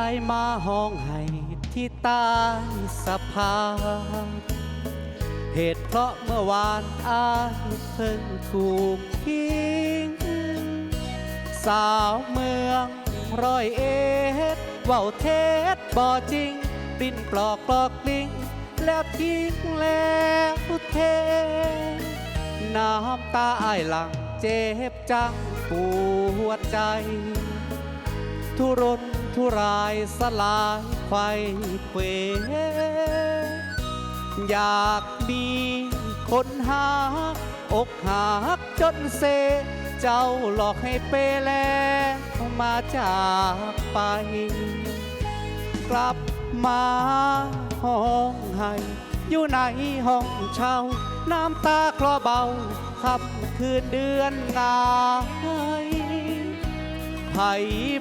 ายมาห้องให้ที่ใต้สะพานเหตุเพราะเมื่อวานอายเพิ่งถูกทิ้ง สาวเมืองร้อยเอ็ดเว่าเท็จบ่จริงดิ้นปลอกปลอกลิงแล้วทิ้งแล้วเท น้ำตาอายหลังเจ็บจังปวดใจ ทุรน ทุรายสลายไขเควอยากมีคนหาอกหักจนเซ เจ้าหลอกให้เปแลมาจากไป กลับมาห้องให้ อยู่ในห้องเช่า น้ำตาคลอเบาค่ำคืนเดือนงายไผ่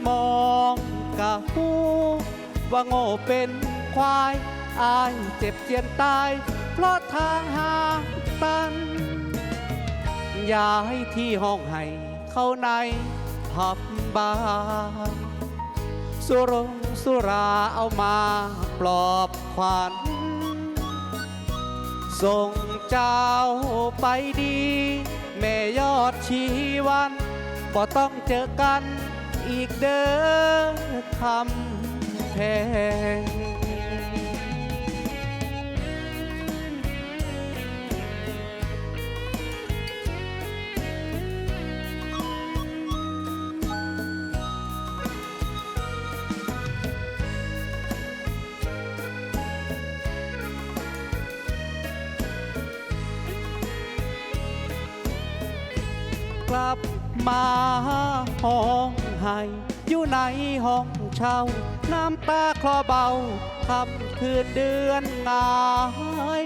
มอง กะหูว่าโง่เป็นควายอายเจ็บเจียนตาย เพราะทางหางตันย้ายที่ห้องให้เข้าในผับบาร์สุรงสุราเอามาปลอบขวัญส่งเจ้าไปดี แม่ยอดชีวันบ่ต้องเจอกัน อีกเด้อคำแพงกลับ มาห้องให้อยู่ในห้องเช่า น้ำตาคลอเบาคำคืนเดือนงาย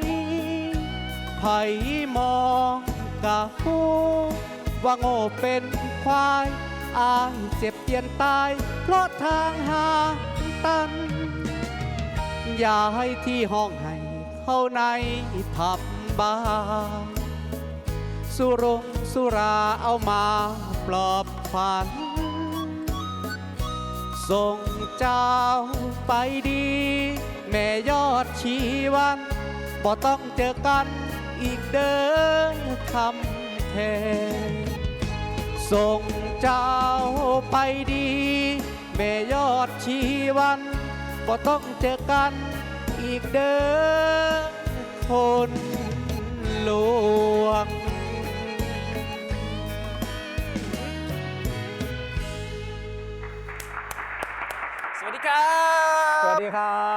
ไผ่มองกะหูว่าโง่เป็นควายอายเจ็บเปียนตาย เพราะทางหางตัน อย่าให้ที่ห้องให้เข้าในผับบาร์ สุรงสุราเอามาปลอบขวัญส่งเจ้าไปดี แม่ยอดชีวันบ่ต้องเจอกันอีกเด้อคำแทนส่งเจ้าไปดี แม่ยอดชีวันบ่ต้องเจอกันอีกเด้อคน ดีครับ